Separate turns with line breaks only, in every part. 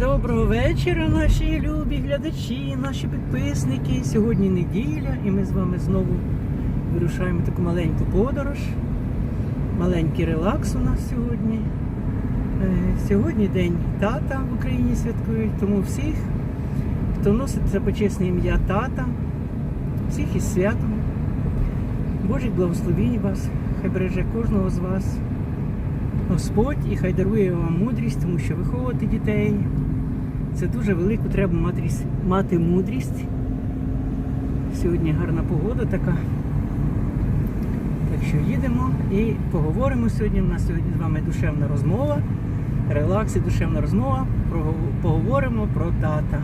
Доброго вечора, наші любі глядачі, наші підписники. Сьогодні неділя, і ми з вами знову вирушаємо таку маленьку подорож. Маленький релакс у нас сьогодні. Е, Сьогодні день тата в Україні святкують, тому всіх, хто носить це почесне ім'я тата, всіх із святом. Божих благословінь вас, хай береже кожного з вас. Господь і хай дарує вам мудрість, тому що виховувати дітей це дуже велику треба мати, мати мудрість. Сьогодні гарна погода така. Так що їдемо і поговоримо сьогодні. У нас сьогодні з вами душевна розмова, релакс і душевна розмова. Поговоримо про тата.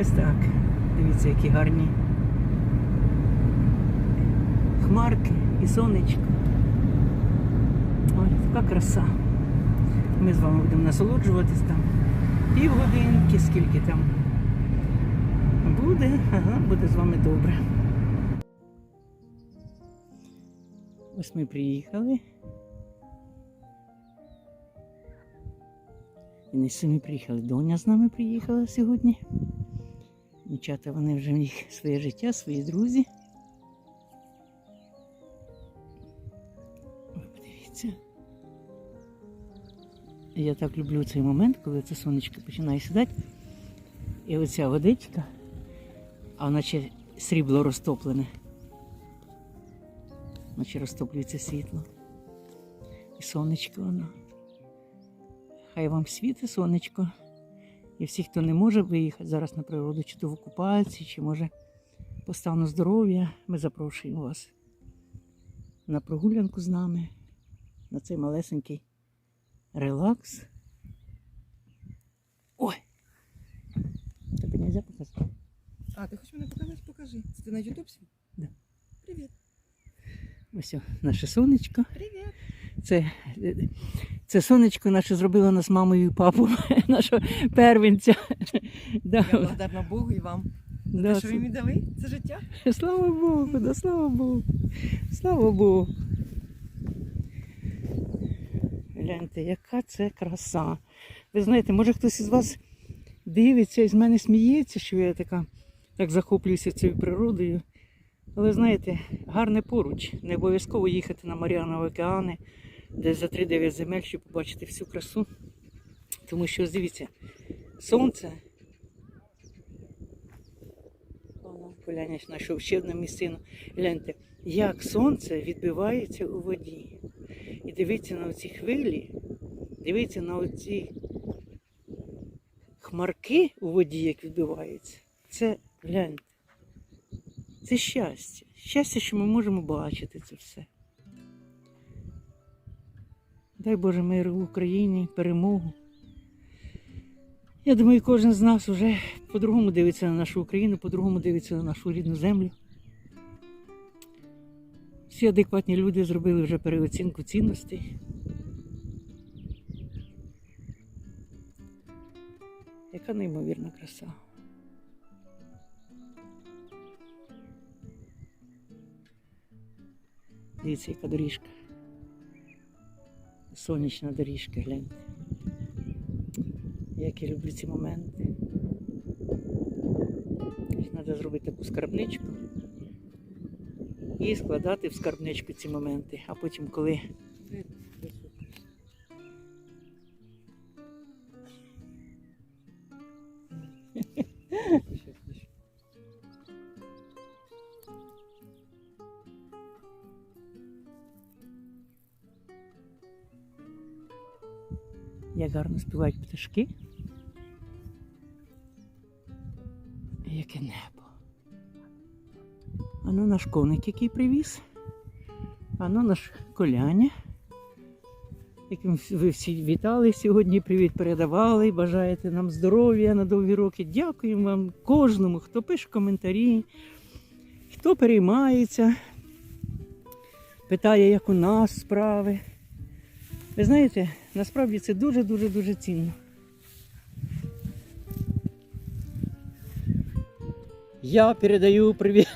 Ось так. Дивіться, які гарні хмарки і сонечко. Ой, така краса. Ми з вами будемо насолоджуватись там півгодинки, скільки там буде, ага, буде з вами добре. Ось ми приїхали. І не самі приїхали. Доня з нами приїхала сьогодні. Дівчата, вони вже в них своє життя, свої друзі. Ой, Подивіться. Я так люблю цей момент, коли це сонечко починає сідати. І оця водичка, а наче срібло розтоплене. Наче розтоплюється світло. І сонечко воно. Хай вам світить сонечко. І всі, хто не може виїхати зараз на природу, чи то в окупації, чи може по стану здоров'я, ми запрошуємо вас на прогулянку з нами, на цей малесенький релакс. Ой! Тобі не можна показати?
А, ти хочеш мене показати? Покажи. Це ти на Ютуб?
Да.
Привіт.
Ось наше сонечко.
Привіт.
Це, це сонечко наше зробило нас мамою і папою, нашого первенця.
Я благодарна Богу і вам.
Да,
те, що ви мені дали це життя.
Слава Богу, да, слава Богу. Слава Богу. Гляньте, яка це краса. Ви знаєте, може хтось із вас дивиться і з мене сміється, що я така так захоплююся цією природою. Але знаєте, гарне поруч. Не обов'язково їхати на Маріанові океани, десь за 3-9 земель, щоб побачити всю красу. Тому що, дивіться, сонце Воно Поляня знайшов ще одну місцину. Гляньте, як сонце відбивається у воді. І дивіться на оці хвилі, дивіться на оці хмарки у воді, як відбиваються. Це гляньте. Це щастя. Щастя, що ми можемо бачити це все. Дай Боже миру в Україні, перемогу. Я думаю, кожен з нас вже по-другому дивиться на нашу Україну, по-другому дивиться на нашу рідну землю. Всі адекватні люди зробили вже переоцінку цінностей. Яка неймовірна краса. Дивіться, яка доріжка. Сонячна доріжка, гляньте. Як я люблю ці моменти. Треба зробити таку скарбничку і складати в скарбничку ці моменти. А потім, коли як гарно співають пташки. Яке небо. Наш коник, який привіз. Ано наш коляня, яким ви всі вітали сьогодні, привіт передавали, бажаєте нам здоров'я на довгі роки. Дякуємо вам кожному, хто пише коментарі, хто переймається, питає, як у нас справи. Ви знаєте, насправді це дуже-дуже дуже цінно. Я передаю привіт.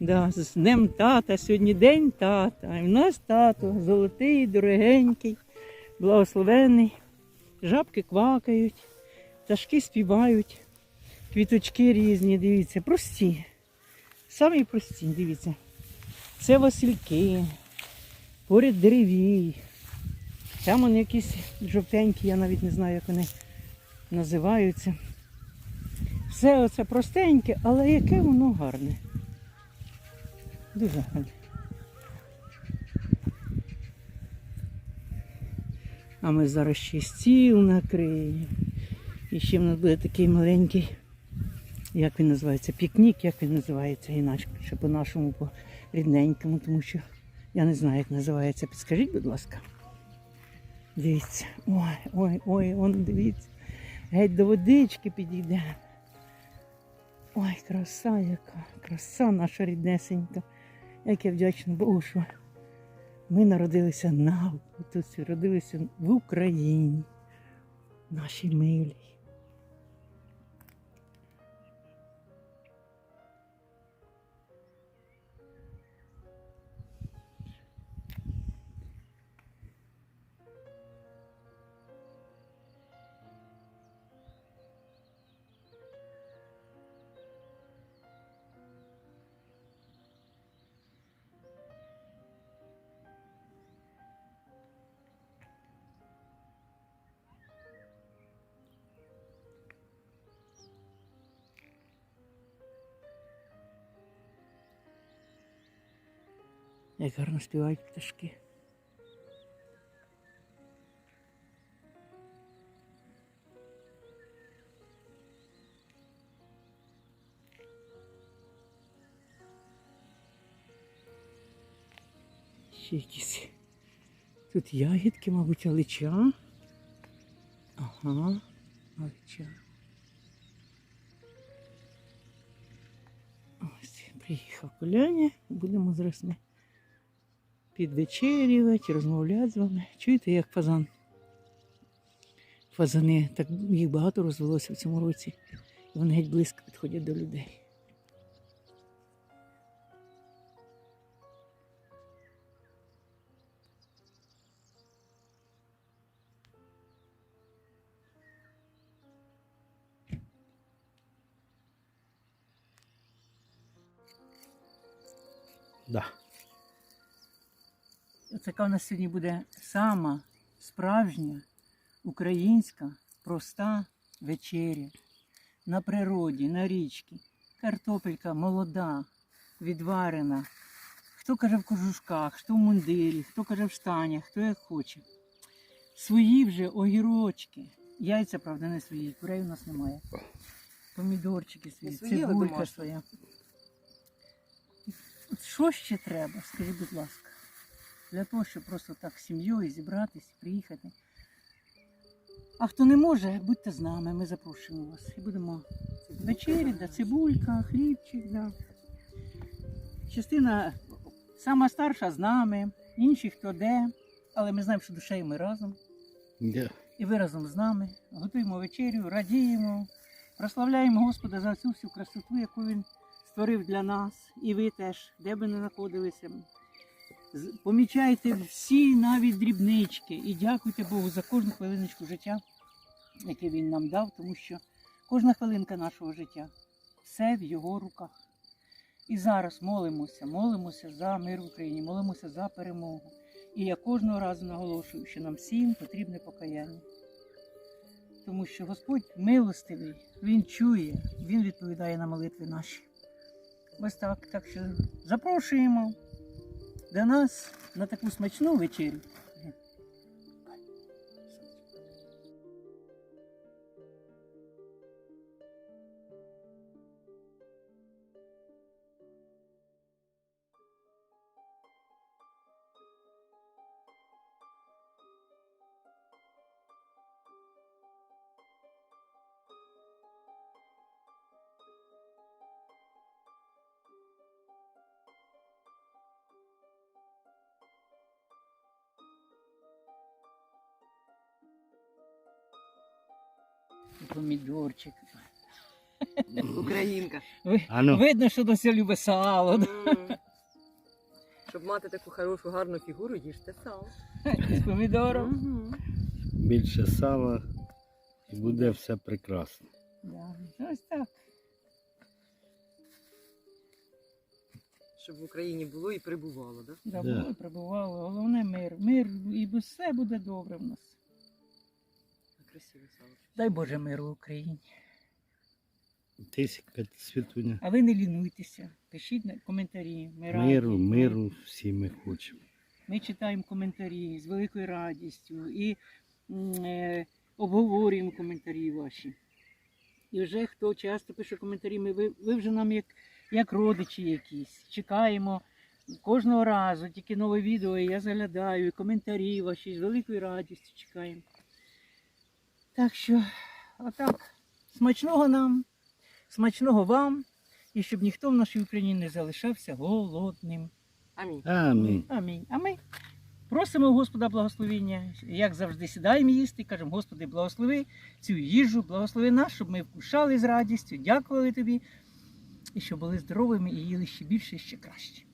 Да, з Днем тата. Сьогодні день тата. І в нас тато золотий, дорогенький, благословений. Жабки квакають, пташки співають, квіточки різні, дивіться, прості. Самі прості, дивіться. Це васильки, поряд деревій. Там вони якісь жовтенькі, я навіть не знаю, як вони називаються. Все оце простеньке, але яке воно гарне. Дуже гарне. А ми зараз ще стіл накриємо. І ще в нас буде такий маленький, як він називається, пікнік, як він називається інакше по-нашому, по рідненькому, тому що я не знаю, як називається. Підскажіть, будь ласка. Дивіться. Ой, ой, ой, он дивіться. Геть до водички підійде. Ой, краса яка, краса наша ріднесенька. Як я вдячна Богу, що ми народилися на тут родилися в Україні, нашій милій. Як гарно співають пташки. Ще якісь. Тут ягідки, мабуть, алича. Ага, алича. Ось приїхав Коляня, будемо ми підвечерювати, розмовляти з вами. Чуєте, як фазан? Фазани, так їх багато розвелося в цьому році. Вони геть близько підходять до людей. Така у нас сьогодні буде сама справжня українська проста вечеря. На природі, на річці. Картопелька молода, відварена. Хто каже в кожушках, хто в мундирі, хто каже в штанях, хто як хоче. Свої вже огірочки. Яйця, правда, не свої, курей у нас немає. Помідорчики свої, цибулька своя. От що ще треба, скажіть, будь ласка, для того, щоб просто так з сім'єю зібратися, приїхати. А хто не може, будьте з нами, ми запрошуємо вас. І будемо вечері, да, цибулька, хлібчик, да. Частина сама старша з нами, інші хто де, але ми знаємо, що душею ми разом.
Да.
І ви разом з нами готуємо вечерю, радіємо, прославляємо Господа за цю всю красоту, яку Він створив для нас. І ви теж, де би не знаходилися. Помічайте всі навіть дрібнички і дякуйте Богу за кожну хвилиночку життя, яке Він нам дав, тому що кожна хвилинка нашого життя все в його руках. І зараз молимося, молимося за мир в Україні, молимося за перемогу. І я кожного разу наголошую, що нам всім потрібне покаяння. Тому що Господь милостивий, Він чує, Він відповідає на молитви наші. Ось так. Так що запрошуємо до нас на таку смачну вечерю. Помідорчик.
Українка.
Ви-
А ну.
Видно, що дося любить сало.
Щоб мати таку хорошу, гарну фігуру, їжте сало.
З помідором.
Більше сала і буде все прекрасно.
Да. Ось так.
Щоб в Україні було і прибувало, да?
Да,
Да.
було, прибувало. Головне мир. Мир і все буде добре в нас.
Красиве сало.
Дай Боже миру Україні.
Тисяка світуня.
А ви не лінуйтеся. Пишіть на- коментарі. Ми раді.
Миру, миру всі ми хочемо.
Ми читаємо коментарі з великою радістю і е, обговорюємо коментарі ваші. І вже хто часто пише коментарі, ми, ви, ви вже нам як, як родичі якісь. Чекаємо кожного разу, тільки нове відео, і я заглядаю, і коментарі ваші з великою радістю чекаємо. Так що, отак, смачного нам, смачного вам, і щоб ніхто в нашій Україні не залишався голодним.
Амінь.
Амінь.
Амінь. А ми просимо у Господа благословення, як завжди сідаємо їсти, кажемо, Господи, благослови цю їжу, благослови нас, щоб ми вкушали з радістю, дякували тобі, і щоб були здоровими і їли ще більше і ще краще.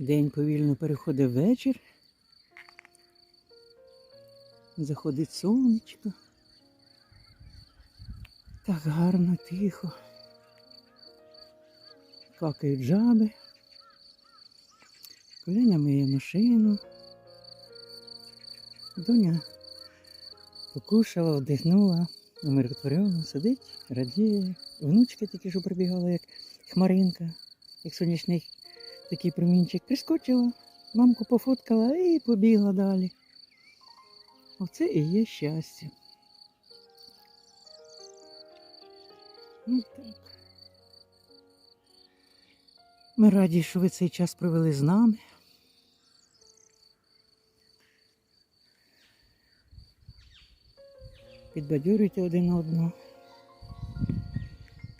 День повільно переходить вечір. Заходить сонечко. Так гарно, тихо. Какають жаби. Коляня миє машину. Доня покушала, вдихнула, умиротворено, сидить, радіє. Внучка тільки що прибігала, як хмаринка, як сонячний такий промінчик. Прискочила, мамку пофоткала і побігла далі. Оце і є щастя. Ну так. Ми раді, що ви цей час провели з нами. Підбадьорюйте один одного.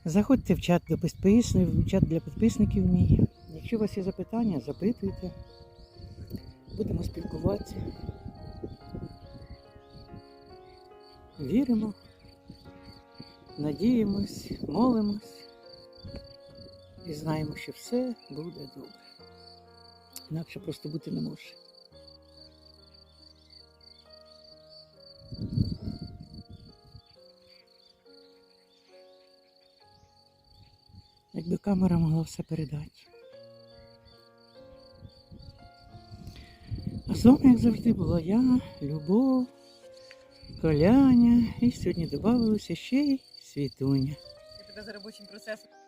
Заходьте в чат до підписників, в чат для підписників мій. Якщо у вас є запитання, запитуйте. Будемо спілкуватися. Віримо, надіємось, молимось і знаємо, що все буде добре. Інакше просто бути не може. Якби камера могла все передати. З як завжди, була я, Любов, Коляня, і сьогодні додавалося ще й Світуня.
Я тебе за робочим процесом.